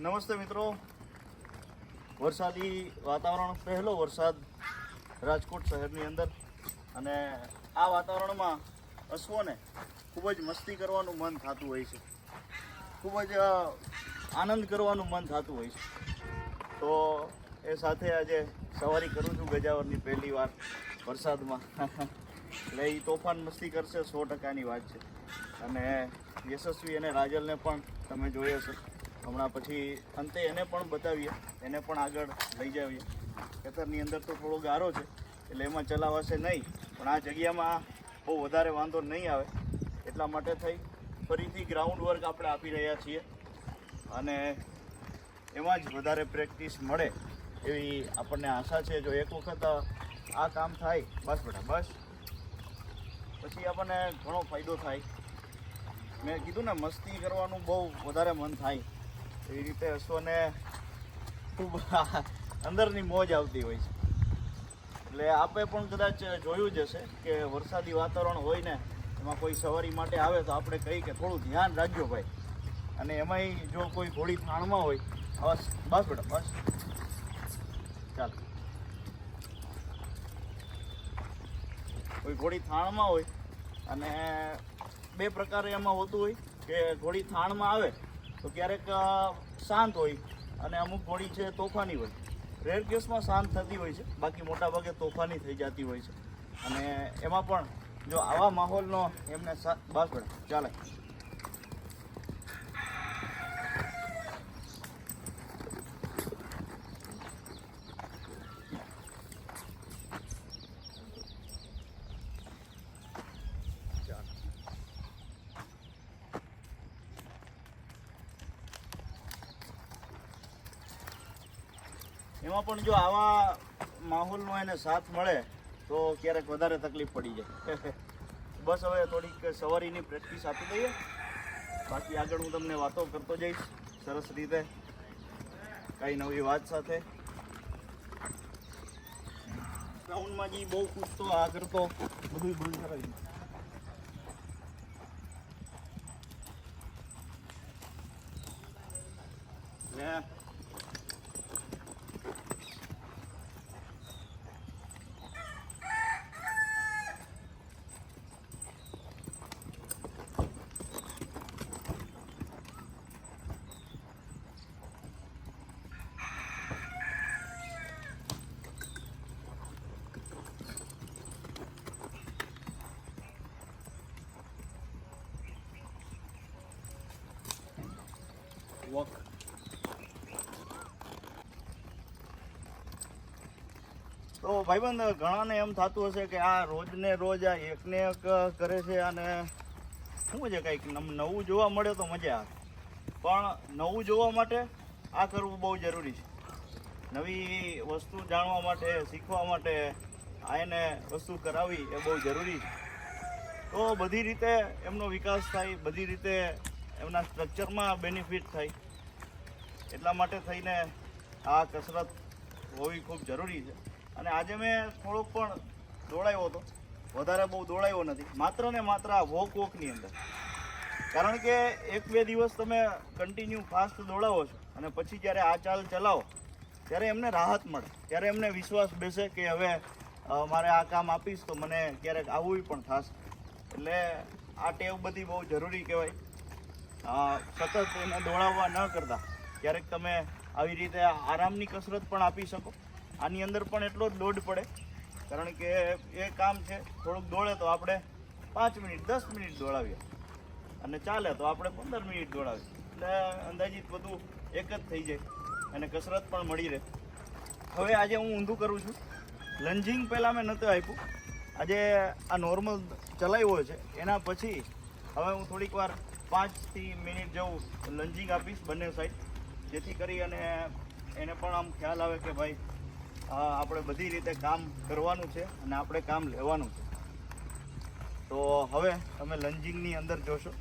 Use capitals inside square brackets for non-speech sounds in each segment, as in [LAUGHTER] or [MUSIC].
નમસ્તે મિત્રો. વરસાદી વાતાવરણ, પહેલો વરસાદ રાજકોટ શહેરની અંદર. અને આ વાતાવરણમાં અશ્વોને ખૂબ જ મસ્તી કરવાનું મન થતું હોય છે. ખૂબ જ આનંદ કરવાનું મન થતું હોય છે. તો એ સાથે આજે સવારી કરું છું ગજાવરની પહેલી વાર વરસાદમાં. [LAUGHS] એટલે એ તોફાન મસ્તી કરશે, સો ટકાની વાત છે. અને યશસ્વી અને રાજલને પણ તમે જોઈ હશે. હમણાં પછી અંતે એને પણ બતાવીએ, એને પણ આગળ લઈ જાવીએ. ખેતરની અંદર તો થોડો ગારો છે, એટલે એમાં ચલાવાશે નહીં, પણ આ જગ્યામાં બહુ વધારે વાંધો નહીં આવે. એટલા માટે થઈ ફરીથી ગ્રાઉન્ડ વર્ક આપણે આપી રહ્યા છીએ, અને એમાં જ વધારે પ્રેક્ટિસ મળે એવી આપણને આશા છે. જો એક વખત આ કામ થાય, બસ બેટા, બસ. પછી આપણને ઘણો ફાયદો થાય. મેં કીધું ને, મસ્તી કરવાનું બહુ વધારે મન થાય. એવી રીતે અશ્વને ખૂબ [LAUGHS] અંદરની મોજ આવતી હોય છે. એટલે આપે પણ કદાચ જોયું જ હશે કે વરસાદી વાતાવરણ હોય ને, એમાં કોઈ સવારી માટે આવે તો આપણે કહી કે થોડું ધ્યાન રાખજો ભાઈ. અને એમાંય જો કોઈ ઘોડી થાણમાં હોય બસ બસ બેટા બસ ચાલ. કોઈ ઘોડી થાણમાં હોય અને બે પ્રકારે એમાં હોતું હોય કે ઘોડી થાણમાં આવે તો ક્યારેક શાંત હોય અને અમુક ઘોડી છે તોફાની હોય. રેર કેસમાં શાંત થતી હોય છે. બાકી મોટા ભાગે તોફાની થઈ જતી હોય છે. અને એમાં પણ જો આવા માહોલનો એમને બસ ચાલે. એમાં પણ જો આવા માહોલનો એને સાથ મળે, તો ક્યારેક વધારે તકલીફ પડી જાય. [LAUGHS] બસ હવે થોડીક સવારીની પ્રેક્ટિસ આપી દઈએ. બાકી આગળ હું તમને વાતો કરતો જઈશ, સરસ રીતે. કઈ નવી વાત સાથે. ગ્રાઉન્ડમાં જી બહુ કૂદતો, આ કરતો બધું બંધ કરાવી વોક તો ભાઈબંધ, ઘણાને એમ થતું હશે કે આ રોજને રોજ, આ એકને એક કરે છે અને શું છે કંઈક નવું જોવા મળે તો મજા આવે. પણ નવું જોવા માટે આ કરવું બહુ જરૂરી છે. નવી વસ્તુ જાણવા માટે, શીખવા માટે આ એને વસ્તુ કરાવવી એ બહુ જરૂરી છે. તો બધી રીતે એમનો વિકાસ થાય, બધી રીતે એમના સ્ટ્રક્ચરમાં બેનિફિટ થાય. એટલા માટે થઈને આ કસરત હોવી ખૂબ જરૂરી છે. અને આજે મેં થોડોક પણ દોડાયો હતો. વધારે બહુ દોડાયો નથી. માત્ર ને માત્ર આ વોક વોકની અંદર. કારણ કે એક બે દિવસ તમે કન્ટિન્યુ ફાસ્ટ દોડાવો છો. અને પછી જ્યારે આ ચાલ ચલાવો, ત્યારે એમને રાહત મળે. ત્યારે એમને વિશ્વાસ બેસે કે હવે મારે આ કામ આપીશ તો મને ક્યારેક આવવું પણ થશે. એટલે આ ટેવ બધી બહુ જરૂરી કહેવાય. સતત એને દોડાવવા ન કરતા. ક્યારેક તમે આવી રીતે આરામની કસરત પણ આપી શકો. આની અંદર પણ એટલો જ લોડ પડે. કારણ કે એ કામ છે, થોડુંક દોડે તો આપણે પાંચ મિનિટ, દસ મિનિટ દોડાવીએ. અને ચાલે તો આપણે પંદર મિનિટ દોડાવીએ. એટલે અંદાજિત બધું એક જ થઈ જાય. અને કસરત પણ મળી રહે. હવે આજે હું ઊંધું કરું છું. લંજિંગ પહેલાં મેં નહોતું આપ્યું. આજે આ નોર્મલ ચલાવ્યો છે. એના પછી હવે હું થોડીક વાર પાંચથી મિનિટ જેવું લંજિંગ આપીશ બંને સાઈડ જેથી કરી અને એને પણ આમ ખ્યાલ આવે કે ભાઈ આપણે બધી રીતે કામ કરવાનું છે અને આપણે કામ લેવાનું છે. તો હવે તમે લંજિંગની અંદર જોશો.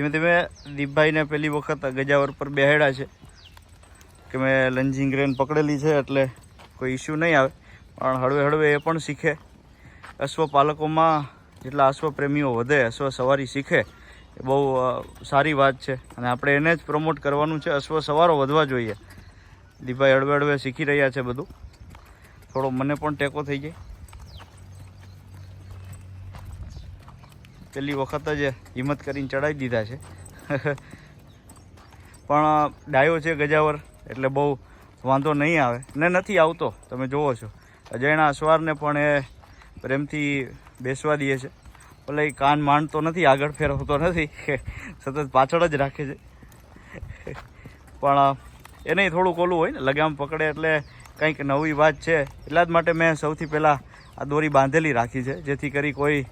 ધીમે ધીમે દીપભાઈને પહેલી વખત ગજાવર પર બેહેડા છે કે મેં લંજિંગ રેન પકડેલી છે એટલે કોઈ ઇસ્યુ નહીં આવે. પણ હળવે હળવે એ પણ શીખે. અશ્વ પાલકોમાં જેટલા અશ્વ પ્રેમીઓ વધે, અશ્વ સવારી શીખે, એ બહુ સારી વાત છે. અને આપણે એને જ પ્રમોટ કરવાનું છે, અશ્વ સવારો વધવા જોઈએ. દીપભાઈ હળવે હળવે શીખી રહ્યા છે બધું. થોડો મને પણ ટેકો થઈ જાય. પહેલી વખત જ હિંમત કરીને ચડાવી દીધા છે. પણ ડાયો છે ગજાવર, એટલે બહુ વાંધો નહીં આવે. ને નથી આવતો, તમે જુઓ છો. અજયના અસવારને પણ એ પ્રેમથી બેસવા દે છે. ભલે કાન માંડતો નથી, આગળ ફેરવતો નથી સતત પાછળ જ રાખે છે. પણ એને થોડુંક ઓલું હોય ને, લગામ પકડે એટલે કંઈક નવી વાત છે. એટલા જ માટે મેં સૌથી પહેલાં આ દોરી બાંધેલી રાખી છે, જેથી કરી કોઈ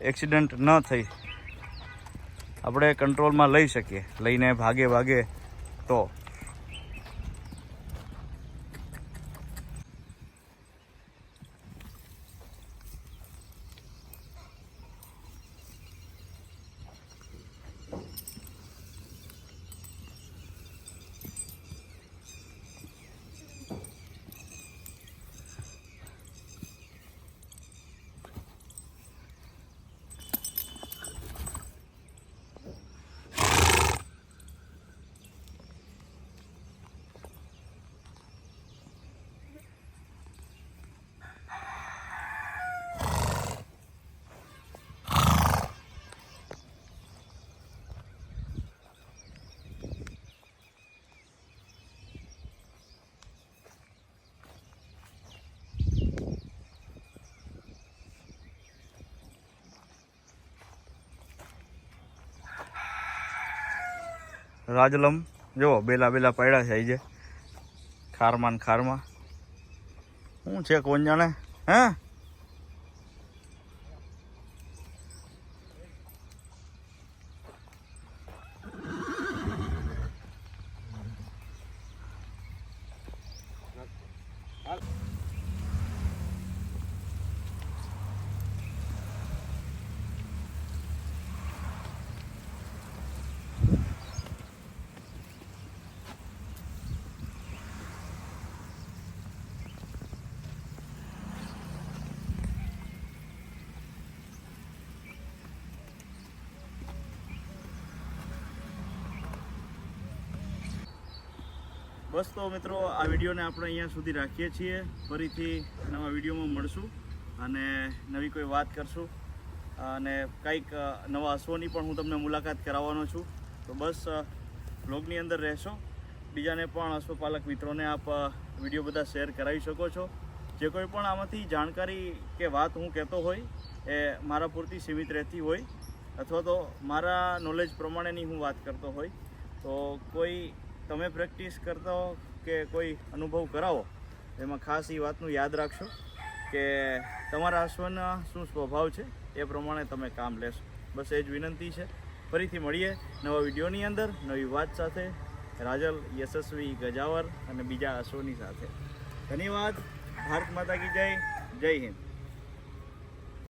એક્સિડન્ટ ન થઈ આપણે કંટ્રોલમાં લઈ શકીએ. લઈને ભાગે ભાગે તો રાજલમ. જુઓ બેલા બેલા પડ્યા છે જે ખારમાં ખારમાં. શું છે કોણ જાણે? હે? બસ તો મિત્રો, આ વિડીયોને આપણે અહીંયા સુધી રાખીએ છીએ. ફરીથી નવા વિડીયોમાં મળશું અને નવી કોઈ વાત કરશું. અને કંઈક નવા અશ્વની પણ હું તમને મુલાકાત કરાવવાનો છું. તો બસ બ્લોગની અંદર રહેશો. બીજાને પણ અશ્વપાલક મિત્રોને આપ વીડિયો બધા શેર કરાવી શકો છો. જે કોઈ પણ આમાંથી જાણકારી કે વાત હું કહેતો હોય, એ મારા પૂરતી સીમિત રહેતી હોય, અથવા તો મારા નોલેજ પ્રમાણેની હું વાત કરતો હોય, તો કોઈ તમે પ્રેક્ટિસ કરતા હો કે કોઈ અનુભવ કરાવો, એમાં ખાસ એ વાતનું યાદ રાખશો કે તમારા અશ્વના શું સ્વભાવ છે એ પ્રમાણે તમે કામ લેશો. બસ એ જ વિનંતી છે. ફરીથી મળીએ નવા વિડીયોની અંદર. નવી વાત સાથે રાજલ યશસ્વી ગજાવર અને બીજા અશ્વની સાથે. ધન્યવાદ. ભારત માતા કી જય. જય હિન્દ.